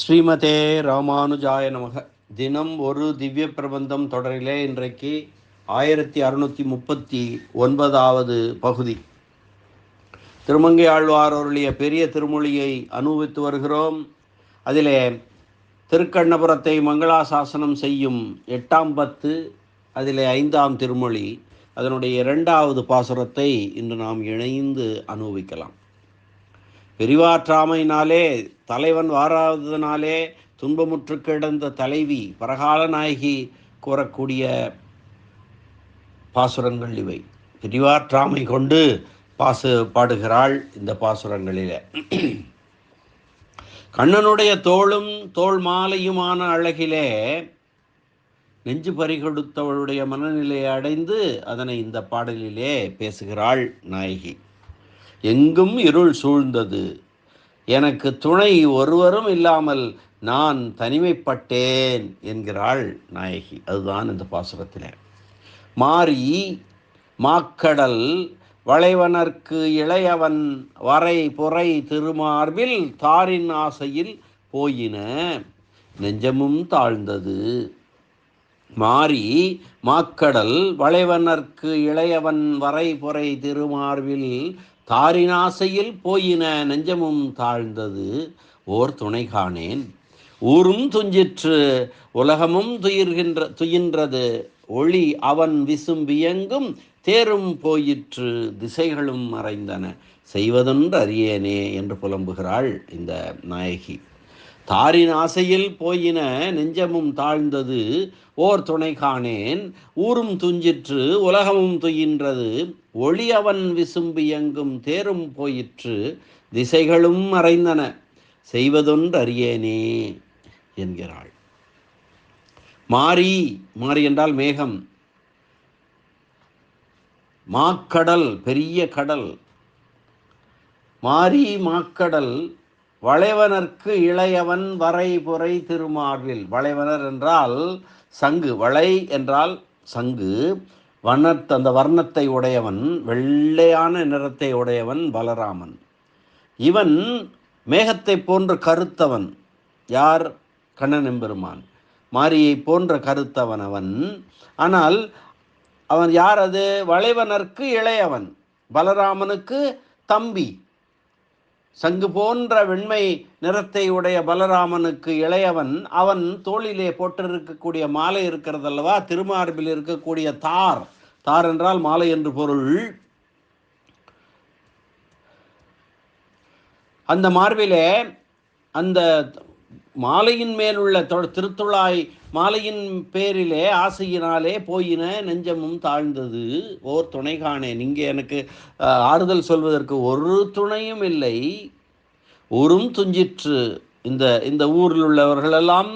ஸ்ரீமதே ராமானுஜாய நமக. தினம் ஒரு திவ்ய பிரபந்தம் தொடரிலே இன்றைக்கு ஆயிரத்தி அறுநூற்றி முப்பத்தி ஒன்பதாவது பகுதி. திருமங்கை ஆழ்வார் அவருடைய பெரிய திருமொழியை அனுபவித்து வருகிறோம். அதிலே திருக்கண்ணபுரத்தை மங்களாசாசனம் செய்யும் எட்டாம் பத்து அதிலே ஐந்தாம் திருமொழி அதனுடைய இரண்டாவது பாசுரத்தை இன்று நாம் இணைந்து அனுபவிக்கலாம். பெரிவாற்றாமையினாலே தலைவன் வாராததினாலே துன்பமுற்று கிடந்த தலைவி பரகால நாயகி கூறக்கூடிய பாசுரங்கள் இவை. பெரிவாற்றாமை கொண்டு பாசு பாடுகிறாள் இந்த பாசுரங்களிலே. கண்ணனுடைய தோளும் தோள் மாலையுமான அழகிலே நெஞ்சு பறிகொடுத்தவளுடைய மனநிலையை அடைந்து அதனை இந்த பாடலிலே பேசுகிறாள் நாயகி. எங்கும் இருள் சூழ்ந்தது எனக்கு துணை ஒருவரும் இல்லாமல் நான் தனிமைப்பட்டேன் என்கிறாள் நாயகி. அதுதான் இந்த பாசுரத்தில். மாறி மாக்கடல் வளைவனர்க்கு இளையவன் வரை பொறை திருமார்பில் தாரின் ஆசையில் போயின. நெஞ்சமும் தாழ்ந்தது. மாறி மாக்கடல் வளைவனர்க்கு இளையவன் வரை பொறை திருமார்பில் தாரினாசையில் போயின நெஞ்சமும் தாழ்ந்தது. ஓர் துணை காணேன் ஊரும் துஞ்சிற்று உலகமும் துயிர்கின்ற துயின்றது. ஒளி அவன் விசும்பியங்கும் தேரும் போயிற்று திசைகளும் மறைந்தன. செய்வதென்று அறியேனே என்று புலம்புகிறாள் இந்த நாயகி. தாரின் ஆசையில் போயின நெஞ்சமும் தாழ்ந்தது. ஓர் துணை காணேன் ஊரும் துஞ்சிற்று உலகமும் துயின்றது. ஒளி அவன் விசும்பு எங்கும் தேரும் போயிற்று திசைகளும் மறைந்தன. செய்வதொன்று அறியேனே என்கிறாள். மாறி மாறி என்றால் மேகம். மாக்கடல் பெரிய கடல். மாறி மாக்கடல் வளைவனர்க்கு இளையவன் வரை திருமார்வில் திருமார்பில். வளைவனர் என்றால் சங்கு வளை என்றால் சங்கு. வண்ணத் அந்த வர்ணத்தை உடையவன் வெள்ளையான நிறத்தை உடையவன் பலராமன். இவன் மேகத்தை போன்ற கருத்தவன். யார்? கண்ணன் எம்பெருமான். மாரியை போன்ற கருத்தவன் அவன். ஆனால் அவன் யார் அது? வளைவனற்கு இளையவன். பலராமனுக்கு தம்பி. சங்கு போன்ற வெண்மை நிறத்தை உடைய பலராமனுக்கு இளையவன் அவன் தோளிலே போட்டிருக்கக்கூடிய மாலை இருக்கிறது அல்லவா திருமார்பில் இருக்கக்கூடிய தார். தார் என்றால் மாலை என்று பொருள். அந்த மார்பிலே அந்த மாலையின் மேல் உள்ள திருத்துழாய் மாலையின் பேரிலே ஆசையினாலே போயின நெஞ்சமும் தாழ்ந்தது. ஓர் துணை காணேன் இங்கே எனக்கு ஆறுதல் சொல்வதற்கு ஒரு துணையும் இல்லை. ஊரும் துஞ்சிற்று. இந்த இந்த ஊரில் உள்ளவர்களெல்லாம்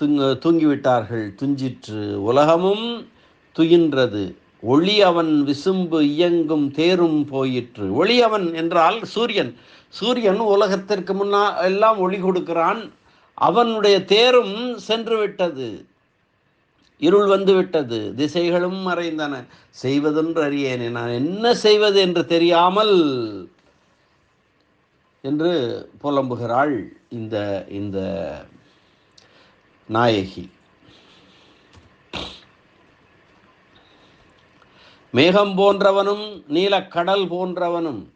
துங்க தூங்கிவிட்டார்கள். துஞ்சிற்று. உலகமும் துயின்றது. ஒளி அவன் விசும்பு இயங்கும் தேரும் போயிற்று. ஒளி அவன் என்றால் சூரியன். சூரியன் உலகத்திற்கு முன்னா எல்லாம் ஒளி கொடுக்கிறான். அவனுடைய தேரும் சென்று விட்டது இருள் வந்து விட்டது திசைகளும் மறைந்தன. செய்வதென்று அறியேனே. நான் என்ன செய்வது என்று தெரியாமல் என்று புலம்புகிறாள் இந்த இந்த நாயகி. மேகம் போன்றவனும் நீலக்கடல் போன்றவனும்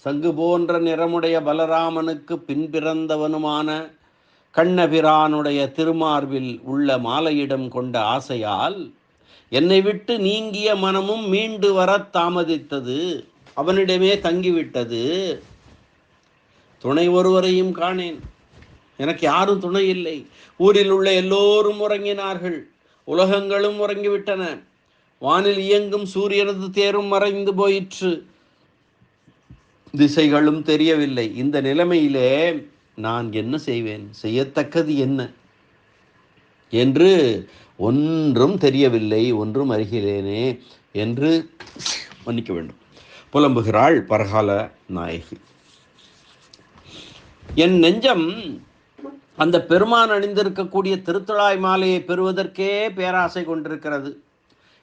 சங்கு போன்ற நிறமுடைய பலராமனுக்கு பின்பிறந்தவனுமான கண்ணபிரானுடைய திருமார்பில் உள்ள மாலையிடம் கொண்ட ஆசையால் என்னை விட்டு நீங்கிய மனமும் மீண்டு வர தாமதித்தது. அவனிடமே தங்கிவிட்டது. துணை ஒருவரையும் காணேன். எனக்கு யாரும் துணை இல்லை. ஊரில் உள்ள எல்லோரும் உறங்கினார்கள். உலகங்களும் உறங்கிவிட்டன. வானில் இயங்கும் சூரியனது தேரும் மறைந்து போயிற்று. திசைகளும் தெரியவில்லை. இந்த நிலைமையிலே நான் என்ன செய்வேன்? செய்யத்தக்கது என்ன? என்று ஒன்றும் தெரியவில்லை. ஒன்றும் அறிகிறேனே என்று மன்னிக்க வேண்டும். புலம்புகிறாள் பரகால நாயகி. என் நெஞ்சம் அந்த பெருமான் அணிந்திருக்கக்கூடிய திருத்தலாய் மாலையை பெறுவதற்கே பேராசை கொண்டிருக்கிறது.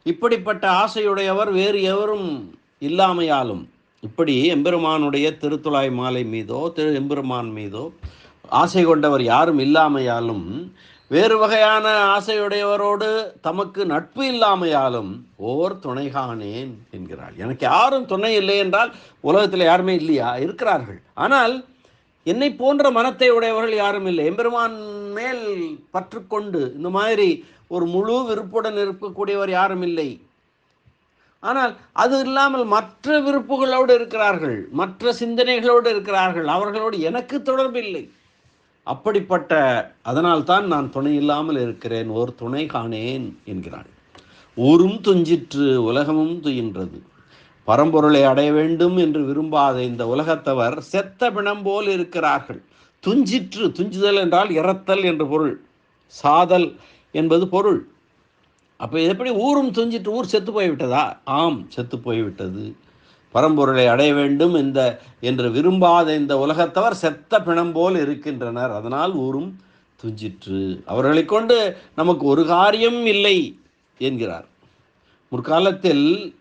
இப்படிப்பட்ட ஆசையுடையவர் வேறு எவரும் இல்லாமையாலும் இப்படி எம்பெருமானுடைய திருத்துழாய் மாலை மீதோ திரு எம்பெருமான் மீதோ ஆசை கொண்டவர் யாரும் இல்லாமையாலும் வேறு வகையான ஆசையுடையவரோடு தமக்கு நட்பு இல்லாமையாலும் ஓர் துணைகானேன் என்கிறாள் எனக்கு யாரும் துணை இல்லை என்றால் உலகத்தில் யாருமே இல்லையா? இருக்கிறார்கள். ஆனால் என்னை போன்ற மனத்தை உடையவர்கள் யாரும் இல்லை. எம்பெருமான் மேல் பற்றுக்கொண்டு இந்த மாதிரி ஒரு முழு விருப்புடன் இருக்கக்கூடியவர் யாரும் இல்லை. ஆனால் அது இல்லாமல் மற்ற விருப்புகளோடு இருக்கிறார்கள் மற்ற சிந்தனைகளோடு இருக்கிறார்கள். அவர்களோடு எனக்கு தொடர்பில்லை அப்படிப்பட்ட அதனால்தான் நான் துணை இல்லாமல் இருக்கிறேன் ஓர் துணை காணேன் என்கிறாள். ஊரும் துஞ்சிற்று உலகமும் துயின்றது. பரம்பொருளை அடைய வேண்டும் என்று விரும்பாத இந்த உலகத்தவர் செத்த பிணம் போல் இருக்கிறார்கள். துஞ்சிற்று துஞ்சுதல் என்றால் இறத்தல் என்று பொருள். சாதல் என்பது பொருள். அப்போ எப்படி ஊரும் துஞ்சிட்டு ஊர் செத்து போய்விட்டதா? ஆம் செத்து போய்விட்டது. பரம்பொருளை அடைய வேண்டும் இந்த என்று விரும்பாத இந்த உலகத்தவர் செத்த பிணம் போல் இருக்கின்றனர். அதனால் ஊரும் துஞ்சிற்று. அவர்களை கொண்டு நமக்கு ஒரு காரியம் இல்லை என்கிறார். முற்காலத்தில்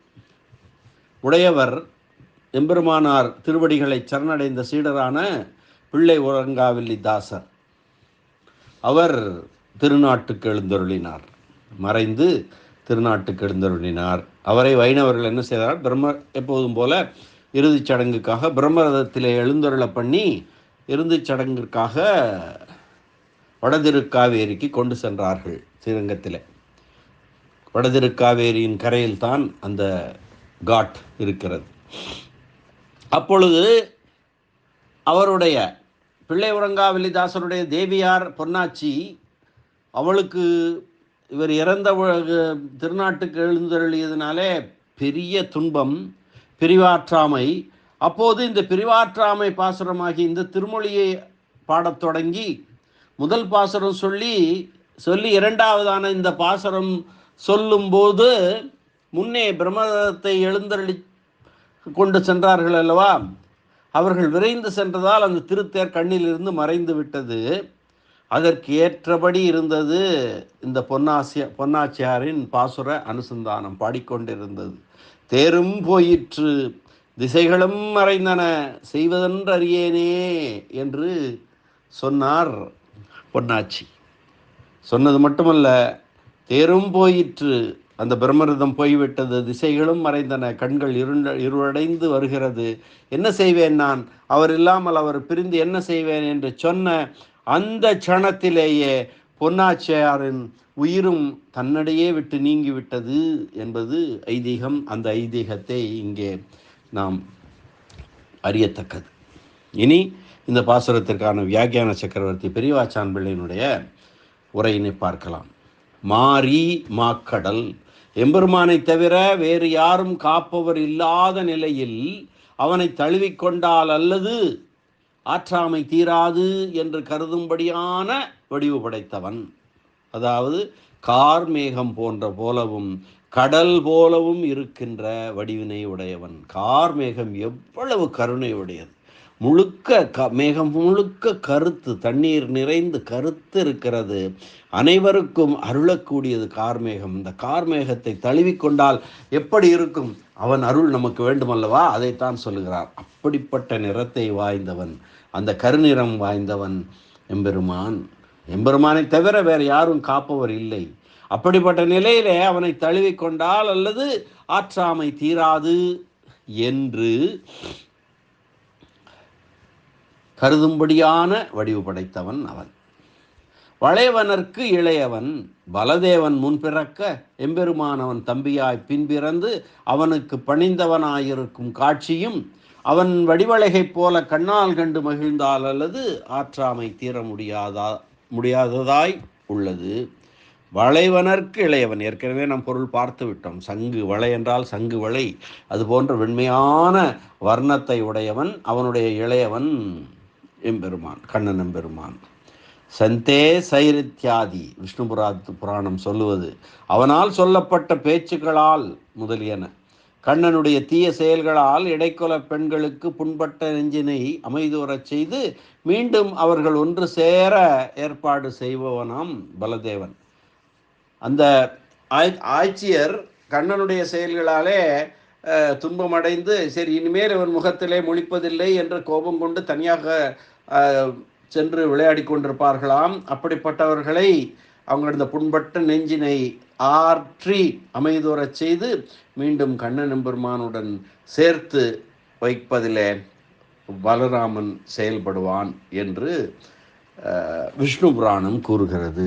உடையவர் எம்பெருமானார் திருவடிகளை சரணடைந்த சீடரான பிள்ளை உரங்காவில்லி தாசர் அவர் திருநாட்டுக்கு எழுந்தருளினார். மறைந்து திருநாட்டுக்கு எழுந்தருளினார். அவரை வைணவர்கள் என்ன செய்தார் பிரம்ம எப்போதும் போல இறுதிச் சடங்குக்காக பிரம்மரதத்திலே எழுந்தருள பண்ணி இறுதிச் சடங்கிற்காக வடதிருக்காவேரிக்கு கொண்டு சென்றார்கள் ஸ்ரீரங்கத்தில். வடதிருக்காவேரியின் கரையில் தான் அந்த காட் இருக்கிறது. அப்பொழுது அவருடைய பிள்ளை உறங்காவல்லிதாசருடைய தேவியார் பொன்னாச்சி அவளுக்கு இவர் இறந்த திருநாட்டுக்கு எழுந்தருளியதுனாலே பெரிய துன்பம் பிரிவாற்றாமை. அப்போது இந்த பிரிவாற்றாமை பாசுரமாகி இந்த திருமொழியை பாடத் தொடங்கி முதல் பாசுரம் சொல்லி சொல்லி இரண்டாவதான இந்த பாசுரம் சொல்லும்போது முன்னே பிரம்மதத்தை எழுந்தருளி கொண்டு சென்றார்கள் அல்லவா? அவர்கள் விரைந்து சென்றதால் அந்த திருத்தேர் கண்ணிலிருந்து மறைந்து விட்டது. அதற்கு ஏற்றபடி இருந்தது இந்த பொன்னாசிய பொன்னாச்சியாரின் பாசுர அனுசந்தானம் பாடிக்கொண்டிருந்தது. தேரும் போயிற்று திசைகளும் மறைந்தன செய்வதென்று அறியேனே என்று சொன்னார் பொன்னாச்சி. சொன்னது மட்டுமல்ல தேரும் போயிற்று அந்த பிரம்மரதம் போய்விட்டது திசைகளும் மறைந்தன கண்கள் இருண்ட இருளடைந்து வருகிறது. என்ன செய்வேன் நான்? அவர் இல்லாமல் அவர் பிரிந்து என்ன செய்வேன் என்று சொன்ன அந்த க்ஷணத்திலேயே பொன்னாச்சியாரின் உயிரும் தன்னடையே விட்டு நீங்கிவிட்டது என்பது ஐதீகம். அந்த ஐதீகத்தை இங்கே நாம் அறியத்தக்கது. இனி இந்த பாசுரத்திற்கான வியாக்கியான சக்கரவர்த்தி பெரியவாச்சான் பிள்ளையினுடைய உரையினை பார்க்கலாம். மாரி மாக்கடல் எம்பெருமானை தவிர வேறு யாரும் காப்பவர் இல்லாத நிலையில் அவனை தழுவிக்கொண்டால் அல்லது ஆற்றாமை தீராது என்று கருதும்படியான வடிவு படைத்தவன். அதாவது கார்மேகம் போன்ற போலவும் கடல் போலவும் இருக்கின்ற வடிவினை உடையவன். கார்மேகம் எவ்வளவு கருணை உடையது முழுக்க க மேகம் முழுக்க கருத்து தண்ணீர் நிறைந்து கருத்து இருக்கிறது. அனைவருக்கும் அருளக்கூடியது கார்மேகம். இந்த கார்மேகத்தை தழுவிக்கொண்டால் எப்படி இருக்கும்? அவன் அருள் நமக்கு வேண்டுமல்லவா? அதைத்தான் சொல்லுகிறார். அப்படிப்பட்ட நிறத்தை வாய்ந்தவன். அந்த கருநிறம் வாய்ந்தவன் எம்பெருமான். எம்பெருமானை தவிர வேறு யாரும் காப்பவர் இல்லை. அப்படிப்பட்ட நிலையிலே அவனை தழுவிக்கொண்டால் அல்லது ஆற்றாமை தீராது என்று கருதும்படியான வடிவு படைத்தவன் அவன். வளைவனர்க்கு இளையவன் பலதேவன் முன்பிறக்க எம்பெருமானவன் தம்பியாய் பின்பிறந்து அவனுக்கு பணிந்தவனாயிருக்கும் காட்சியும் அவன் வடிவழகைப் போல கண்ணால் கண்டு மகிழ்ந்தால் அல்லது ஆற்றாமை தீர முடியாதா முடியாததாய் உள்ளது. வளைவனர்க்கு இளையவன். ஏற்கனவே நம் பொருள் பார்த்து விட்டோம். சங்கு வளை என்றால் சங்கு வளை. அது போன்ற வெண்மையான வர்ணத்தை உடையவன் அவனுடைய இளையவன் எம்பெருமான் கண்ணன் எம்பெருமான். சந்தே சைரித்யாதி விஷ்ணுபுராத்து புராணம் சொல்லுவது. அவனால் சொல்லப்பட்ட பேச்சுக்களால் முதலியன. கண்ணனுடைய தீய செயல்களால் இடைக்கொல பெண்களுக்கு புண்பட்ட நெஞ்சினை அமைதுறச் செய்து மீண்டும் அவர்கள் ஒன்று சேர ஏற்பாடு செய்பவனாம் பலதேவன். அந்த ஆட்சியர் கண்ணனுடைய செயல்களாலே துன்பமடைந்து சரி இனிமேல் இவன் முகத்திலே முழிப்பதில்லை என்ற கோபம் கொண்டு தனியாக சென்று விளையாடி கொண்டிருப்பார்களாம். அப்படிப்பட்டவர்களை அவங்களது புண்பட்ட நெஞ்சினை ஆற்றி அமைதுறச் செய்து மீண்டும் கண்ணன் பெருமானுடன் சேர்த்து வைப்பதிலே பலராமன் செயல்படுவான் என்று விஷ்ணு புராணம் கூறுகிறது.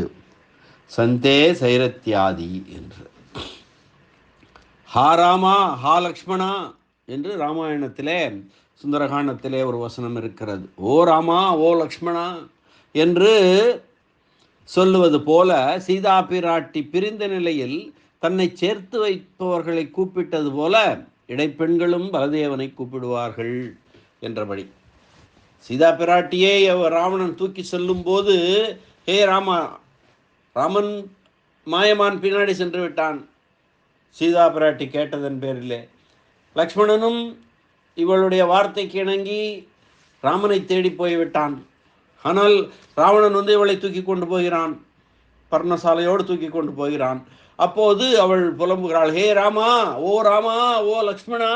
சந்தே சைரத்யாதி என்று. ஹா ராமா ஹா லக்ஷ்மணா என்று ராமாயணத்திலே சுந்தரகாண்டத்திலே ஒரு வசனம் இருக்கிறது. ஓ ராமா ஓ லக்ஷ்மணா என்று சொல்லுவது போல சீதா பிராட்டி பிரிந்த நிலையில் தன்னை சேர்த்து வைப்பவர்களை கூப்பிட்டது போல இடைப்பெண்களும் பலதேவனை கூப்பிடுவார்கள் என்றபடி. சீதா பிராட்டியே ராவணன் தூக்கி செல்லும் போது ஹே ராமா ராமன் மாயமான் பின்னாடி சென்று விட்டான். சீதா பிராட்டி கேட்டதன் பேரிலே லக்ஷ்மணனும் இவளுடைய வார்த்தைக்கு இணங்கி ராமனை தேடி போய்விட்டான். ஆனால் ராவணன் வந்து இவளை தூக்கி கொண்டு போகிறான். பர்ணசாலையோடு தூக்கி கொண்டு போகிறான். அப்போது அவள் புலம்புகிறாள் ஹே ராமா ஓ ராமா ஓ லக்ஷ்மணா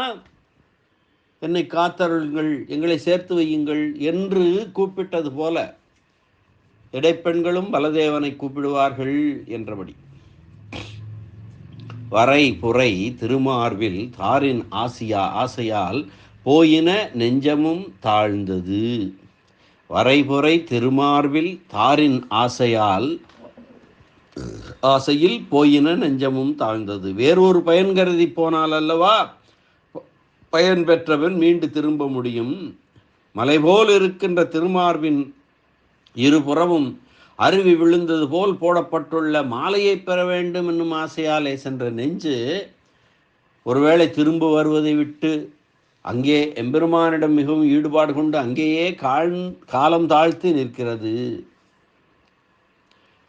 என்னை காத்தருளுங்கள் எங்களை சேர்த்து வையுங்கள் என்று கூப்பிட்டது போல இடைப்பெண்களும் பலதேவனை கூப்பிடுவார்கள் என்றபடி. வரை புரை திருமார்பில் தாரின் ஆசியா ஆசையால் போயின நெஞ்சமும் தாழ்ந்தது. வரைபுரை திருமார்பில் தாரின் ஆசையால் ஆசையில் போயின நெஞ்சமும் தாழ்ந்தது. வேறொரு பயன் கருதி போனால் அல்லவா? ப- பயன் பெற்றவன் மீண்டு திரும்ப முடியும். மலை போல் இருக்கின்ற திருமார்பின் இருபுறமும் அருவி விழுந்தது போல் போடப்பட்டுள்ள மாலையை பெற வேண்டும் என்னும் ஆசையாலே சென்ற நெஞ்சு ஒருவேளை திரும்ப வருவதை விட்டு அங்கே எம்பெருமானிடம் மிகவும் ஈடுபாடு கொண்டு அங்கேயே கால் காலம் தாழ்த்தி நிற்கிறது.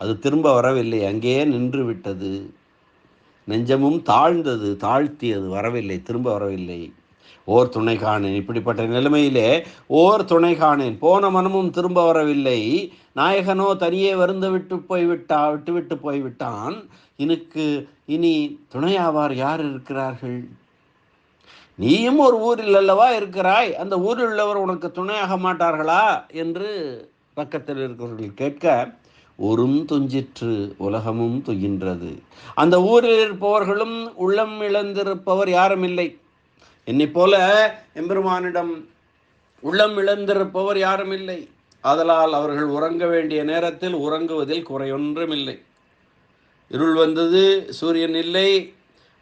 அது திரும்ப வரவில்லை. அங்கேயே நின்று விட்டது. நெஞ்சமும் தாழ்ந்தது தாழ்த்தியது வரவில்லை திரும்ப வரவில்லை. ஓர் துணை காணேன். இப்படிப்பட்ட நிலைமையிலே ஓர் துணை காணேன். போன மனமும் திரும்ப வரவில்லை. நாயகனோ தனியே வருந்து விட்டு போய்விட்டா விட்டு விட்டு போய்விட்டான் எனக்கு இனி துணையாவார் யார் இருக்கிறார்கள்? நீயும் ஒரு ஊரில் அல்லவா இருக்கிறாய்? அந்த ஊரில் உள்ளவர் உனக்கு துணையாக மாட்டார்களா? என்று பக்கத்தில் இருக்கிறவர்கள் கேட்க ஊரும் துஞ்சிற்று உலகமும் துயின்றது அந்த ஊரில் இருப்பவர்களும் உள்ளம் இழந்திருப்பவர் யாரும் இல்லை. என்னைப் போல எம்பெருமானிடம் உள்ளம் இழந்திருப்பவர் யாரும் இல்லை. ஆதலால் அவர்கள் உறங்க வேண்டிய நேரத்தில் உறங்குவதில் குறையொன்றுமில்லை. இருள் வந்தது சூரியன் இல்லை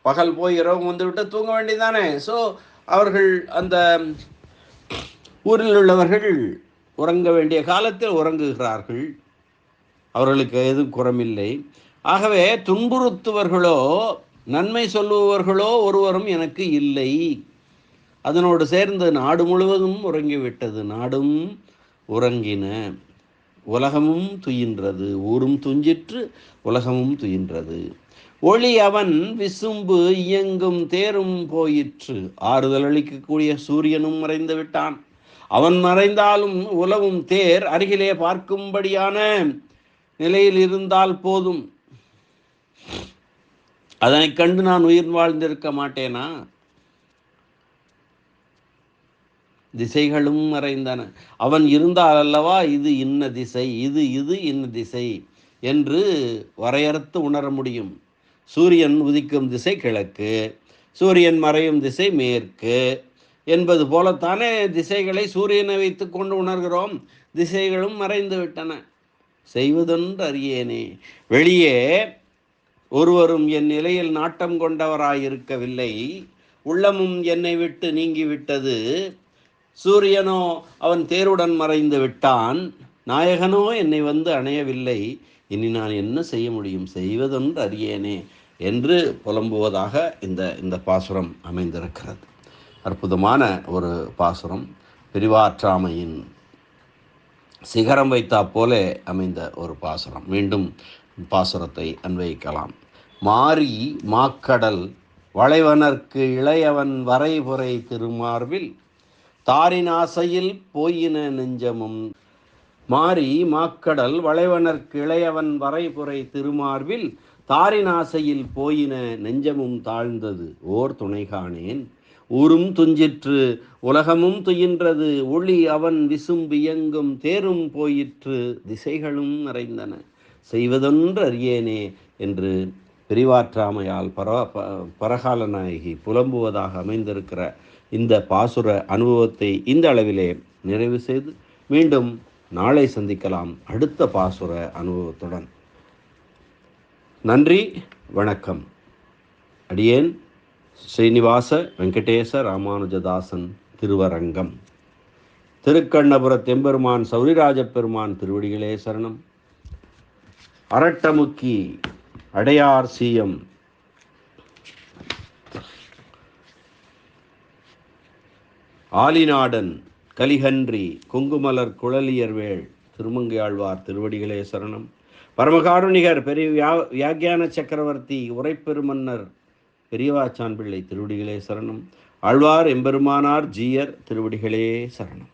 பகல் போய் இரவு வந்துவிட்டு தூங்க வேண்டியதானே ஸோ அவர்கள் அந்த ஊரில் உள்ளவர்கள் உறங்க வேண்டிய காலத்தில் உறங்குகிறார்கள். அவர்களுக்கு எதுவும் குறமில்லை. ஆகவே துன்புறுத்துவர்களோ நன்மை சொல்லுபவர்களோ ஒருவரும் எனக்கு இல்லை. அதனோடு சேர்ந்து நாடு முழுவதும் உறங்கிவிட்டது. நாடும் உறங்கின. உலகமும் துயின்றது. ஊரும் துஞ்சிற்று உலகமும் துயின்றது. ஒளி அவன் விசும்பு இயங்கும் தேரும் போயிற்று. ஆறுதல் அளிக்கக்கூடிய சூரியனும் மறைந்து விட்டான். அவன் மறைந்தாலும் உலவும் தேர் அருகிலே பார்க்கும்படியான நிலையில் இருந்தால் போதும். அதனைக் கண்டு நான் உயிர் வாழ்ந்திருக்க மாட்டேனா? திசைகளும் மறைந்தன. அவன் இருந்தால் அல்லவா? இது இன்ன திசை இது இது இன்ன திசை என்று வரையறுத்து உணர முடியும். சூரியன் உதிக்கும் திசை கிழக்கு சூரியன் மறையும் திசை மேற்கு என்பது போலத்தானே திசைகளை சூரியனை வைத்து கொண்டு உணர்கிறோம். திசைகளும் மறைந்து விட்டன. செய்வதென்று அறியேனே. வெளியே ஒருவரும் என் நிலையில் நாட்டம் கொண்டவராயிருக்கவில்லை. உள்ளமும் என்னை விட்டு நீங்கிவிட்டது. சூரியனோ அவன் தேருடன் மறைந்து விட்டான். நாயகனோ என்னை வந்து அணையவில்லை. இனி நான் என்ன செய்ய முடியும்? செய்வதொன்று அறியேனே என்று புலம்புவதாக இந்த இந்த பாசுரம் அமைந்திருக்கிறது. அற்புதமான ஒரு பாசுரம். பிரிவாற்றாமையின் சிகரம் வைத்தா போலே அமைந்த ஒரு பாசுரம். மீண்டும் பாசுரத்தை அன்வயிக்கலாம். மாறி மாக்கடல் வளைவனர்க்கு இளையவன் வரைபுரை திருமார்பில் தாரின் ஆசையில் போயின நெஞ்சமும் மாறி மாக்கடல் வளைவனர் இளையவன் வரைபுரை திருமார்பில் தாரின் ஆசையில் போயின நெஞ்சமும் தாழ்ந்தது. ஓர் துணைகானேன் ஊரும் துஞ்சிற்று உலகமும் துயின்றது. ஒளி அவன் விசும்பியங்கும் தேரும் போயிற்று. திசைகளும் நிறைந்தன. செய்வதொன்று அறியேனே என்று பிரிவாற்றாமையால் பர ப- பரகால நாயகி புலம்புவதாக அமைந்திருக்கிற இந்த பாசுர அனுபவத்தை இந்த அளவிலே நிறைவு செய்து மீண்டும் நாளை சந்திக்கலாம் அடுத்த பாசுர அனுபவத்துடன். நன்றி வணக்கம். அடியேன் ஸ்ரீனிவாச வெங்கடேச ராமானுஜதாசன் திருவரங்கம். திருக்கண்ணபுர தெம்பெருமான் சௌரிராஜ பெருமான் திருவடிகளே சரணம். அரட்டமுக்கி அடையார் சீயம். ஆலிநாடன் கலிகன்றி குங்குமலர் குழலியர்வேள் திருமங்கையாழ்வார் திருவடிகளே சரணம். பரமகாருணிகர் பெரிய வியா வியாக்கியான சக்கரவர்த்தி உரைப்பெருமன்னர் பெரியவாச்சான் பிள்ளை திருவடிகளே சரணம். ஆழ்வார் எம்பெருமானார் ஜீயர் திருவடிகளே சரணம்.